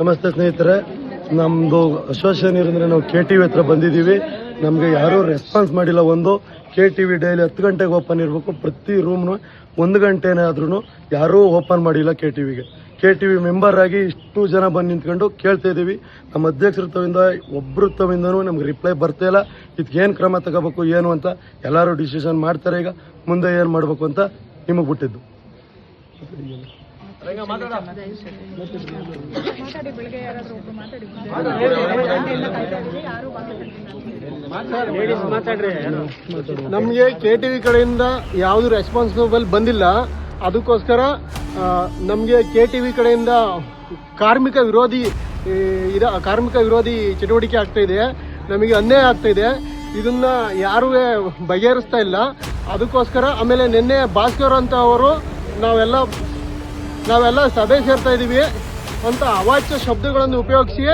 ನಮಸ್ತೆ ಸ್ನೇಹಿತರೆ ನಮ್ಮದು ಅಶೋಸಿಯನ್ ಇರೋದ್ರೆ ನಾವು ಕೆ ಟಿ ವಿ ಹತ್ರ ಬಂದಿದ್ದೀವಿ. ನಮಗೆ ಯಾರೂ ರೆಸ್ಪಾನ್ಸ್ ಮಾಡಿಲ್ಲ ಒಂದು. ಕೆ ಟಿ ವಿ ಡೈಲಿ ಹತ್ತು ಗಂಟೆಗೆ ಓಪನ್ ಇರಬೇಕು. ಪ್ರತಿ ರೂಮ್ನು ಒಂದು ಗಂಟೆನೇ ಆದ್ರೂ ಯಾರೂ ಓಪನ್ ಮಾಡಿಲ್ಲ ಕೆ ಟಿ ವಿಗೆ ಕೆ ಟಿ ವಿ ಮೆಂಬರ್ ಆಗಿ ಇಷ್ಟು ಜನ ಬಂದು ನಿಂತ್ಕೊಂಡು ಕೇಳ್ತಾ ಇದ್ದೀವಿ. ನಮ್ಮ ಅಧ್ಯಕ್ಷರ ತವಿಂದ ಒಬ್ಬರು ತವಿಂದನೂ ನಮ್ಗೆ ರಿಪ್ಲೈ ಬರ್ತಾ ಇಲ್ಲ. ಇದಕ್ಕೆ ಏನು ಕ್ರಮ ತಗೋಬೇಕು ಏನು ಅಂತ ಎಲ್ಲರೂ ಡಿಸಿಷನ್ ಮಾಡ್ತಾರೆ ಈಗ. ಮುಂದೆ ಏನು ಮಾಡಬೇಕು ಅಂತ ನಿಮಗೆ ಬಿಟ್ಟಿದ್ದು. ಮಾತಾಡಿ ಯಾರಾದ್ರೂ ಒಬ್ರು ಮಾತಾಡಿ. ಯಾರು ಮಾತಾಡ್ತಿಲ್ಲ ನಮಗೆ ಕೆ ಟಿ ವಿ ಕಡೆಯಿಂದ ಯಾವುದು ರೆಸ್ಪಾನ್ಸಿಬಲ್ ಬಂದಿಲ್ಲ. ಅದಕ್ಕೋಸ್ಕರ ನಮಗೆ ಕೆ ಟಿ ವಿ ಕಡೆಯಿಂದ ಕಾರ್ಮಿಕ ವಿರೋಧಿ ಇದ, ಕಾರ್ಮಿಕ ವಿರೋಧಿ ಚಟುವಟಿಕೆ ಆಗ್ತಾ ಇದೆ. ನಮಗೆ ಅನ್ಯಾಯ ಆಗ್ತಾ ಇದೆ. ಇದನ್ನ ಯಾರೂ ಬಗೆಹರಿಸ್ತಾ ಇಲ್ಲ. ಅದಕ್ಕೋಸ್ಕರ ಆಮೇಲೆ ನಿನ್ನೆ ಭಾಸ್ಕರ್ ಅಂತ ಅವರು ನಾವೆಲ್ಲ ನಾವೆಲ್ಲ ಸಭೆ ಸೇರ್ತಾ ಇದೀವಿ. ಅಂತ ಅವಾಚ್ಯ ಶಬ್ದಗಳನ್ನು ಉಪಯೋಗಿಸಿ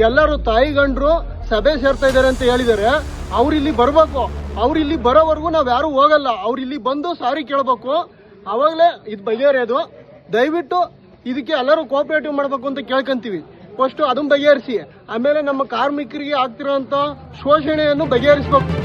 ಎಲ್ಲರೂ ತಾಯಿಗಂಡ್ರು ಸಭೆ ಸೇರ್ತಾ ಇದ್ದಾರೆ ಅಂತ ಹೇಳಿದ್ದಾರೆ. ಅವ್ರು ಇಲ್ಲಿ ಬರಬೇಕು. ಅವ್ರು ಇಲ್ಲಿ ಬರೋವರೆಗೂ ನಾವು ಯಾರು ಹೋಗಲ್ಲ. ಅವ್ರು ಇಲ್ಲಿ ಬಂದು ಸಾರಿ ಕೇಳಬೇಕು. ಅವಾಗಲೇ ಇದು ಬಗೆಹರಿಯೋದು. ದಯವಿಟ್ಟು ಇದಕ್ಕೆ ಎಲ್ಲರೂ ಕೋಆಪರೇಟಿವ್ ಮಾಡಬೇಕು ಅಂತ ಕೇಳ್ಕೊಂತೀವಿ. ಫಸ್ಟ್ ಅದನ್ನು ಬಗೆಹರಿಸಿ. ಆಮೇಲೆ ನಮ್ಮ ಕಾರ್ಮಿಕರಿಗೆ ಆಗ್ತಿರೋಂಥ ಶೋಷಣೆಯನ್ನು ಬಗೆಹರಿಸ್ಬೇಕು.